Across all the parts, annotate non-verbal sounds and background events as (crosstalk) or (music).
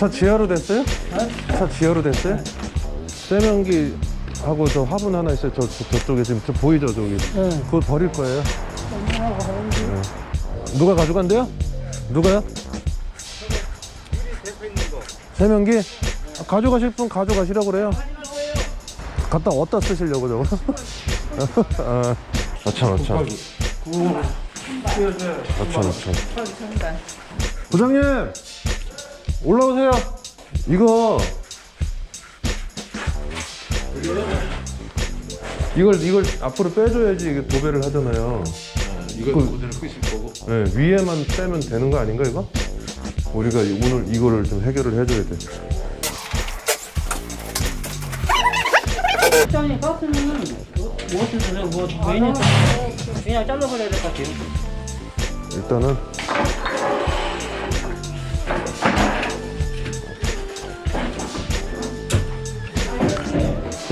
차 지하로 됐어요? 차 지하로 됐어요? 세면기 하고 저 화분 하나 있어요. 저, 저 저 쪽에 지금 저 보이죠 저기. 그거 버릴 거예요. 네. 누가 가져간대요? 누가요? 세면기? 아, 가져가실 분 가져가시라고 그래요. 갖다 어디다 쓰시려고 저거? (laughs) 아, 아참 아참. 아참 아참. 부장님 올라오세요. 이거 이걸 이걸 앞으로 빼줘야지 이게 도배를 하잖아요. 이거 그- 그대로 끄실 거고 네, 위에만 빼면 되는 거 아닌가 이거? 우리가 이- 오늘 이거를 좀 해결을 해줘야 돼. 직장에 가스는 무엇을 뭐 왜냐 그냥 잘라버려야 될 것 같아요. 일단은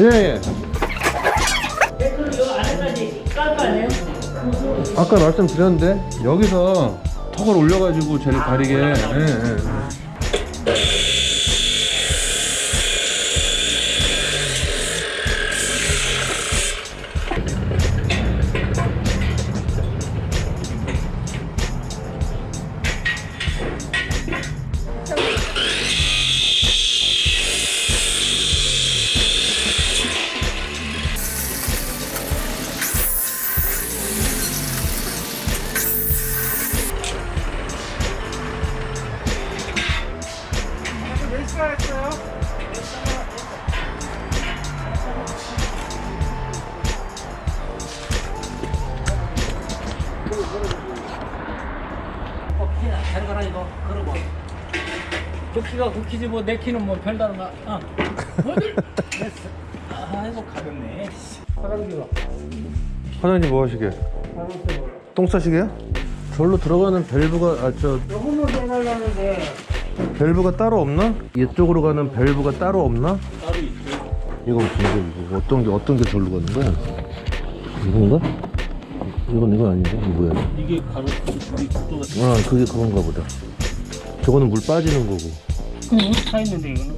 예 예. 아니에요? 아까 말씀드렸는데 여기서 턱을 올려가지고 쟤를 가리게. 예, 예. 굽기가 굽기지 뭐 내 키는 뭐 별다른 거. 어. 어디? 됐어. 아이고 가볍네. 사람들아. 화장님 뭐 하시게? 똥 싸시게요? 절로 들어가는 밸브가 아 저 요거는 빼달라는데 밸브가 따로 없나? 이쪽으로 가는 밸브가 따로 없나? 따로 있어요. 이거 무슨 이거 어떤 게 어떤 게 절로 가는 거야? 이건가? 이건 이건 아닌데 이거 뭐야? 이게 가로 우리 속도가 아 그게 그건가 보다. 저거는 물 빠지는 거고. 응, 차 있는데 이거는.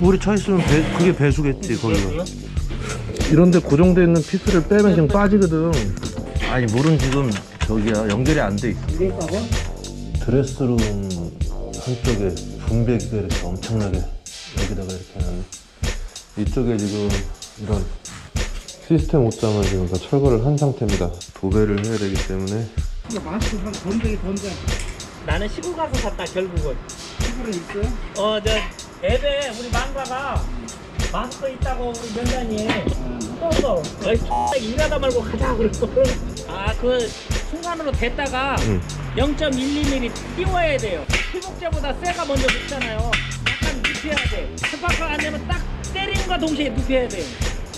물이 차 있으면 배, 그게 배수겠지 거기가. 그래요? 이런데 고정돼 있는 피스를 빼면 지금 빠지거든. 아니 물은 지금 저기야 연결이 안 돼 있어. 이게? 드레스룸 한쪽에 분배기가 이렇게 엄청나게 여기다가 이렇게 해놨네. 이쪽에 지금 이런 시스템 옷장은 지금 다 철거를 한 상태입니다. 도배를 해야 되기 때문에 마스크 한 건데 건데. 나는 시골 가서 샀다 결국은. 시골에 있어요? 어, 저 앱에 우리 망가가 마스크 있다고 우리 면단이 떴어. 어이 X 일하다 말고 가자 그랬어. 아, 그 순간으로 됐다가 응. 0.12mm 띄워야 돼요. 피복제보다 쇠가 먼저 눕잖아요. 약간 눕혀야 돼. 스파크 안 되면 딱 때림과 동시에 눕혀야 돼.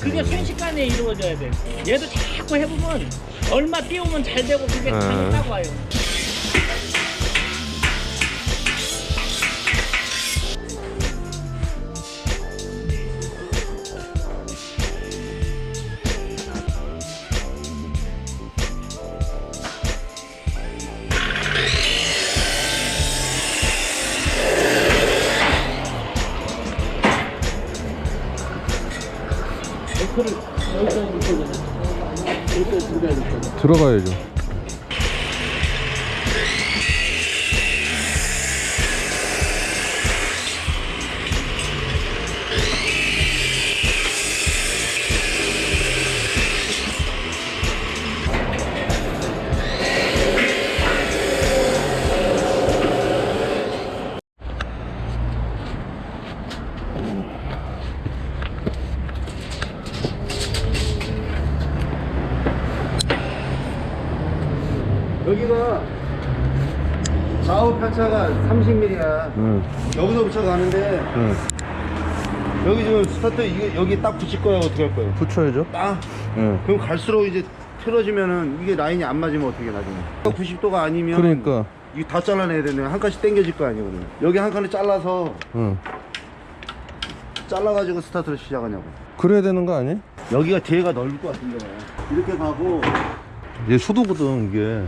그게 순식간에 이루어져야 돼. 얘도 자꾸 해보면 얼마 띄우면 잘 되고 그게 아. 당이 딱 와요. 들어가야죠. 차가 30mm야. 응, 여기서부터 가는데 응. 여기 지금 스타트 이게 여기 딱 붙일 거야 어떻게 할 거야? 붙여야죠. 딱. 응. 그럼 갈수록 이제 틀어지면은 이게 라인이 안 맞으면 어떻게 나중에? 90도가 아니면 그러니까, 이거 다 잘라내야 되네. 한 칸씩 당겨질 거 그러면. 여기 한 칸을 잘라서 응. 잘라가지고 스타트를 시작하냐고. 그래야 되는 거 아니? 여기가 뒤에가 넓을 것 같은데. 이렇게 가고 얘 수도거든 이게.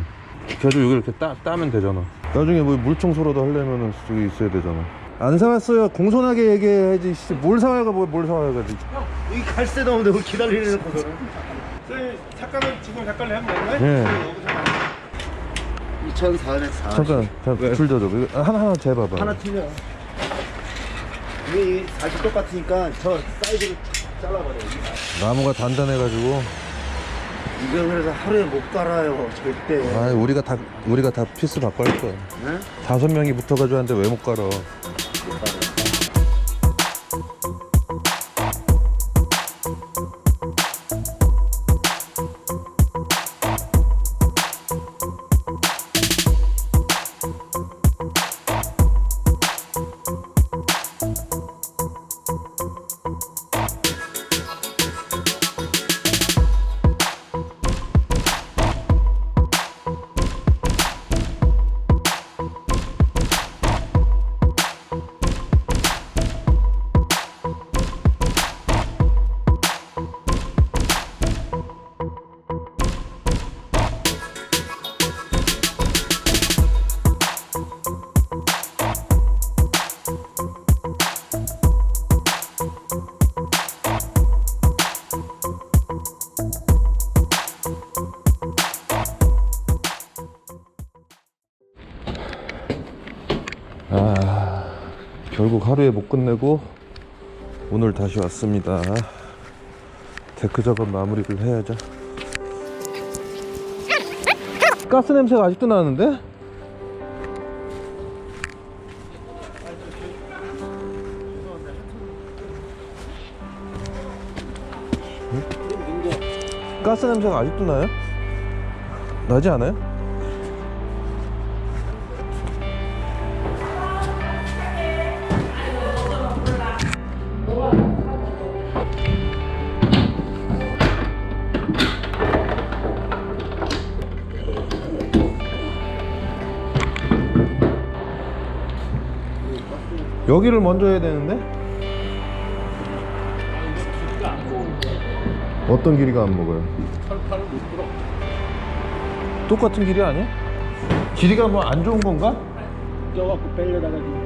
계속 여기 이렇게 따, 따면 되잖아. 나중에 뭐 물청소라도 하려면은 저기 있어야 되잖아. 안 사왔어요. 공손하게 얘기해야지. 씨, 뭘 사와가 뭘, 뭘 사와가지. 여기 갈 데도 없는데 왜 기다리는 거야? 저희 잠깐만 지금 잠깐 하면 되나요? 예. 2,440. 잠깐, 잠깐 줄 져줘. 이거 하나 하나 재봐봐. 하나 틀려. 이게 다시 똑같으니까 저 사이즈를 잘라버려. 나무가 단단해가지고. 이거 그래서 하루에 못 갈아요, 절대. 아, 우리가 다 우리가 다 피스 바꿔 할 거야. 응? 다섯 명이 붙어가지고 하는데 왜 못 갈아? 아, 결국 하루에 못 끝내고 오늘 다시 왔습니다. 데크 작업 마무리를 해야죠. 가스 냄새가 아직도 나는데? 응? 가스 냄새가 아직도 나요? 나지 않아요? 여기를 먼저 해야 되는데? 어떤 길이가 안 먹어요? 똑같은 길이 아니야? 길이가 뭐 안 좋은 건가? 쪄갖고 빼려다가 지금